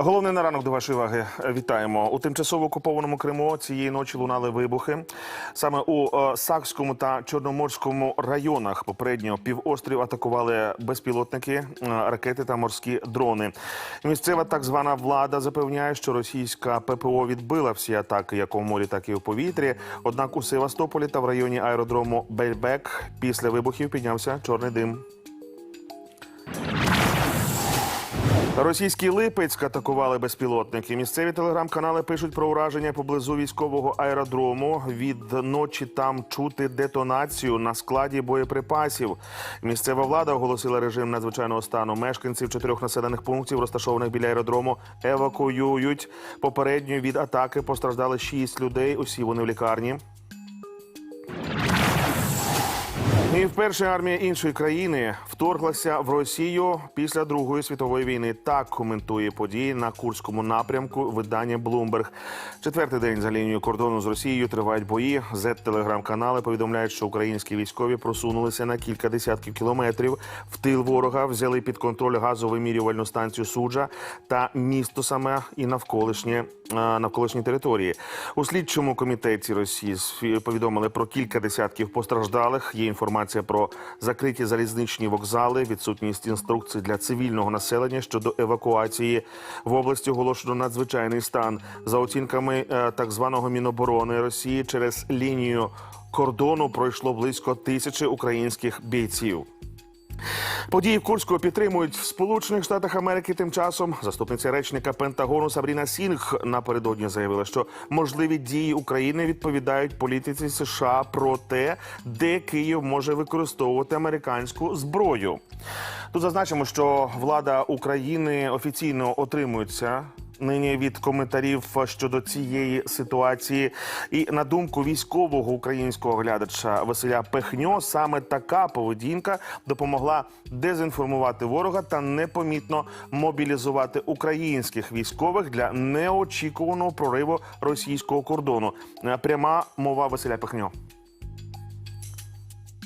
Головне на ранок до вашої уваги. Вітаємо у тимчасово окупованому Криму. Цієї ночі лунали вибухи. Саме у е, Сакському та Чорноморському районах попередньо півострів атакували безпілотники, е, ракети та морські дрони. Місцева так звана влада запевняє, що російська ППО відбила всі атаки, як у морі, так і у повітрі. Однак у Севастополі та в районі аеродрому Бельбек після вибухів піднявся чорний дим. Російський Липецьк атакували безпілотники. Місцеві телеграм-канали пишуть про ураження поблизу військового аеродрому. Від ночі там чути детонацію на складі боєприпасів. Місцева влада оголосила режим надзвичайного стану. Мешканців чотирьох населених пунктів, розташованих біля аеродрому, евакуюють. Попередньо від атаки постраждали шість людей. Усі вони в лікарні. І вперше армія іншої країни вторглася в Росію після Другої світової війни. Так коментує події на Курському напрямку видання Bloomberg. Четвертий день за лінією кордону з Росією тривають бої. z телеграм-канали повідомляють, що українські військові просунулися на кілька десятків кілометрів в тил ворога, взяли під контроль газовимірювальну станцію суджа та місто саме і навколишнє навколишні території. У слідчому комітеті Росії повідомили про кілька десятків постраждалих. Є інформація про закриті залізничні вокзали, відсутність інструкцій для цивільного населення щодо евакуації. В області оголошено надзвичайний стан. За оцінками е, так званого Міноборони Росії через лінію кордону пройшло близько тисячі українських бійців. Події в Курську підтримують в Сполучених Штатах Америки. Тим часом заступниця речника Пентагону Сабріна Сінг напередодні заявила, що можливі дії України відповідають політиці США про те, де Київ може використовувати американську зброю. Тут зазначимо, що влада України офіційно отримується. Нині від коментарів щодо цієї ситуації, і на думку військового українського глядача Василя Пехньо, саме така поведінка допомогла дезінформувати ворога та непомітно мобілізувати українських військових для неочікуваного прориву російського кордону. Пряма мова Василя Пехньо.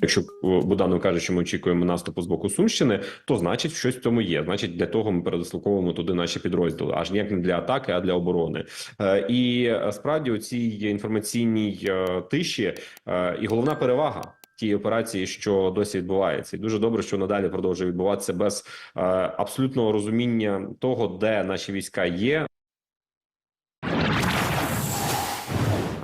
Якщо Буданов каже, що ми очікуємо наступу з боку Сумщини, то значить щось в цьому є. Значить, для того ми передислоковуємо туди наші підрозділи, аж ніяк не для атаки, а для оборони. Е, І справді у цій інформаційній е, тиші е, і головна перевага. Тієї операції, що досі відбувається, і дуже добре, що надалі продовжує відбуватися без е, абсолютного розуміння того, де наші війська є,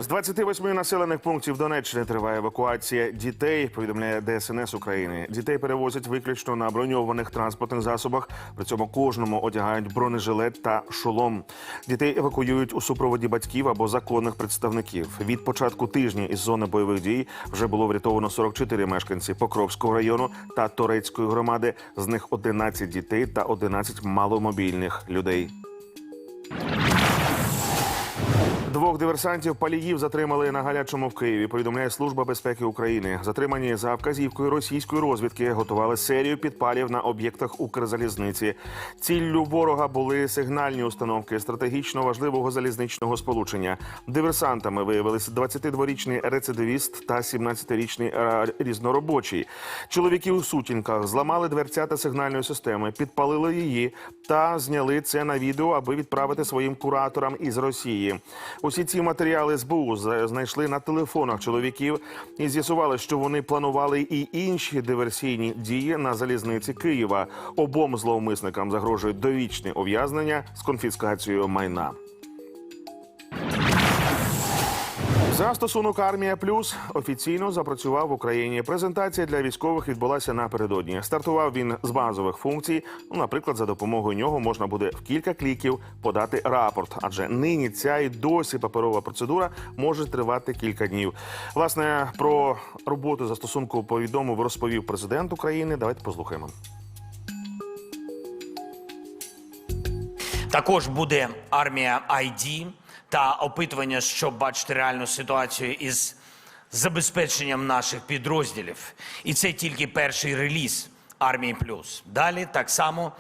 28 населених пунктів Донеччини триває евакуація дітей. Повідомляє ДСНС України. Дітей перевозять виключно на броньованих транспортних засобах. При цьому кожному одягають бронежилет та шолом. Дітей евакуюють у супроводі батьків або законних представників. Від початку тижня із зони бойових дій вже було врятовано 44 мешканці Покровського району та Торецької громади. З них 11 дітей та 11 маломобільних людей. Двох диверсантів паліїв затримали на гарячому в Києві. Повідомляє служба безпеки України. Затримані за вказівкою російської розвідки готували серію підпалів на об'єктах Укрзалізниці. Ціллю ворога були сигнальні установки стратегічно важливого залізничного сполучення. Диверсантами виявилися 22-річний рецидивіст та 17-річний е, різноробочий. Чоловіки у сутінках зламали дверцята сигнальної системи, підпалили її та зняли це на відео, аби відправити своїм кураторам із Росії. Усі ці матеріали СБУ знайшли на телефонах чоловіків і з'ясували, що вони планували і інші диверсійні дії на залізниці Києва. Обом зловмисникам загрожує довічне ув'язнення з конфіскацією майна. Застосунок Армія Плюс офіційно запрацював в Україні. Презентація для військових відбулася напередодні. Стартував він з базових функцій. Ну, наприклад, за допомогою нього можна буде в кілька кліків подати рапорт, адже нині ця і досі паперова процедура може тривати кілька днів. Власне про роботу застосунку повідомив розповів президент України. Давайте послухаємо. Також буде армія ID та опитування, щоб бачити реальну ситуацію із забезпеченням наших підрозділів. І це тільки перший реліз армії плюс. Далі так само.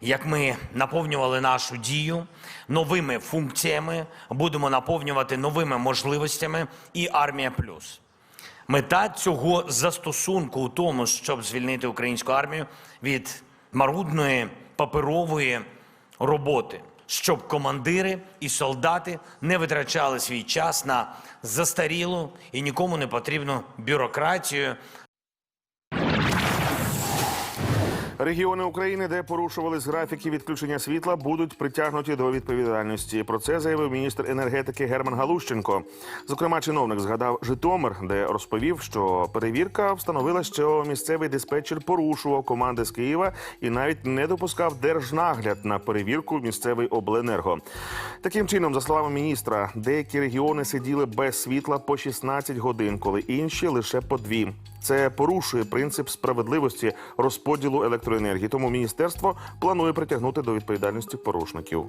Як ми наповнювали нашу дію новими функціями, будемо наповнювати новими можливостями і армія плюс. Мета цього застосунку у тому, щоб звільнити українську армію від марудної паперової роботи. Щоб командири і солдати не витрачали свій час на застарілу і нікому не потрібну бюрократію, Регіони України, де порушувались графіки відключення світла, будуть притягнуті до відповідальності. Про це заявив міністр енергетики Герман Галущенко. Зокрема, чиновник згадав Житомир, де розповів, що перевірка встановила, що місцевий диспетчер порушував команди з Києва і навіть не допускав держнагляд на перевірку місцевий обленерго. Таким чином, за словами міністра, деякі регіони сиділи без світла по 16 годин, коли інші лише по дві. Це порушує принцип справедливості розподілу електроенергії. Тому міністерство планує притягнути до відповідальності порушників.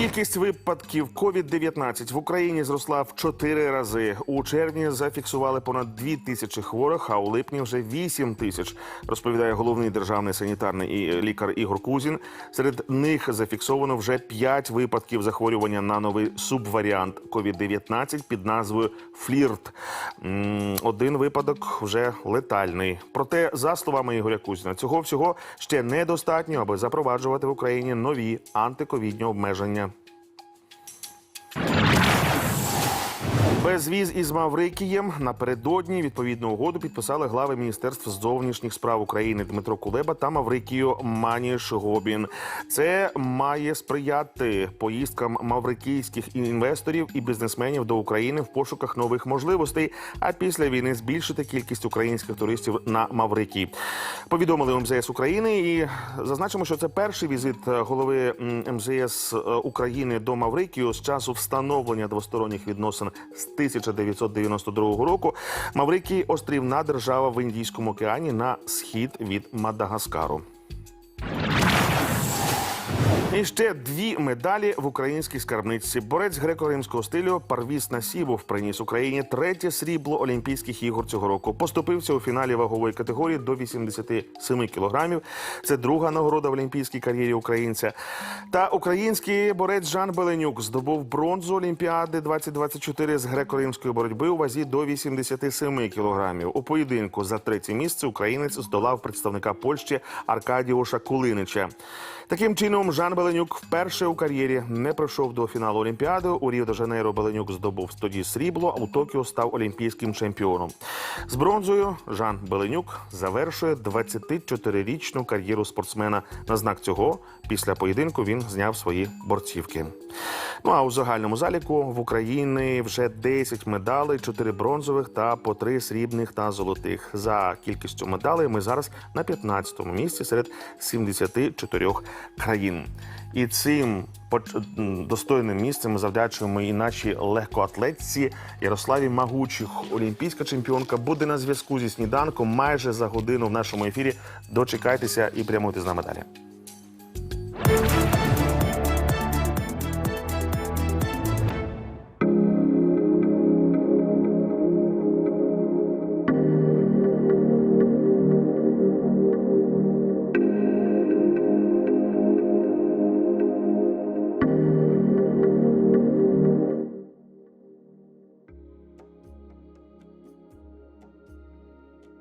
Кількість випадків COVID-19 в Україні зросла в чотири рази. У червні зафіксували понад дві тисячі хворих, а у липні вже вісім тисяч. Розповідає головний державний санітарний і лікар Ігор Кузін. Серед них зафіксовано вже п'ять випадків захворювання на новий субваріант COVID-19 під назвою Флірт. Один випадок вже летальний. Проте, за словами Ігоря Кузіна, цього всього ще недостатньо, аби запроваджувати в Україні нові антиковідні обмеження. you Безвіз із Маврикієм напередодні відповідну угоду підписали глави Міністерств зовнішніх справ України Дмитро Кулеба та Маврикію Маніш Гобін. Це має сприяти поїздкам маврикійських інвесторів і бізнесменів до України в пошуках нових можливостей. А після війни збільшити кількість українських туристів на Маврикій. Повідомили МЗС України і зазначимо, що це перший візит е, голови МЗС е, України до Маврикію з часу встановлення двосторонніх відносин з 1992 року. Маврикій острівна держава в Індійському океані на схід від Мадагаскару. І ще дві медалі в українській скарбниці. Борець греко-римського стилю Парвіс Насібов приніс Україні третє срібло Олімпійських ігор цього року. Поступився у фіналі вагової категорії до 87 кілограмів. Це друга нагорода в олімпійській кар'єрі українця. Та український борець Жан Беленюк здобув бронзу Олімпіади 2024 з греко-римської боротьби у вазі до 87 кілограмів. У поєдинку за третє місце українець здолав представника Польщі Аркадіуша Кулинича. Таким чином, Жан Беленюк вперше у кар'єрі не пройшов до фіналу Олімпіади. У Ріо де Жанейро Беленюк здобув тоді срібло, а у Токіо став олімпійським чемпіоном. З бронзою Жан Беленюк завершує 24-річну кар'єру спортсмена. На знак цього після поєдинку він зняв свої борцівки. Ну а у загальному заліку в Україні вже 10 медалей, 4 бронзових та по 3 срібних та золотих. За кількістю медалей ми зараз на 15-му місці серед 74 країн. І цим достойним місцем ми завдячуємо і нашій легкоатлетці Ярославі Магучих. Олімпійська чемпіонка буде на зв'язку зі сніданком майже за годину в нашому ефірі. Дочекайтеся і прямуйте з нами далі.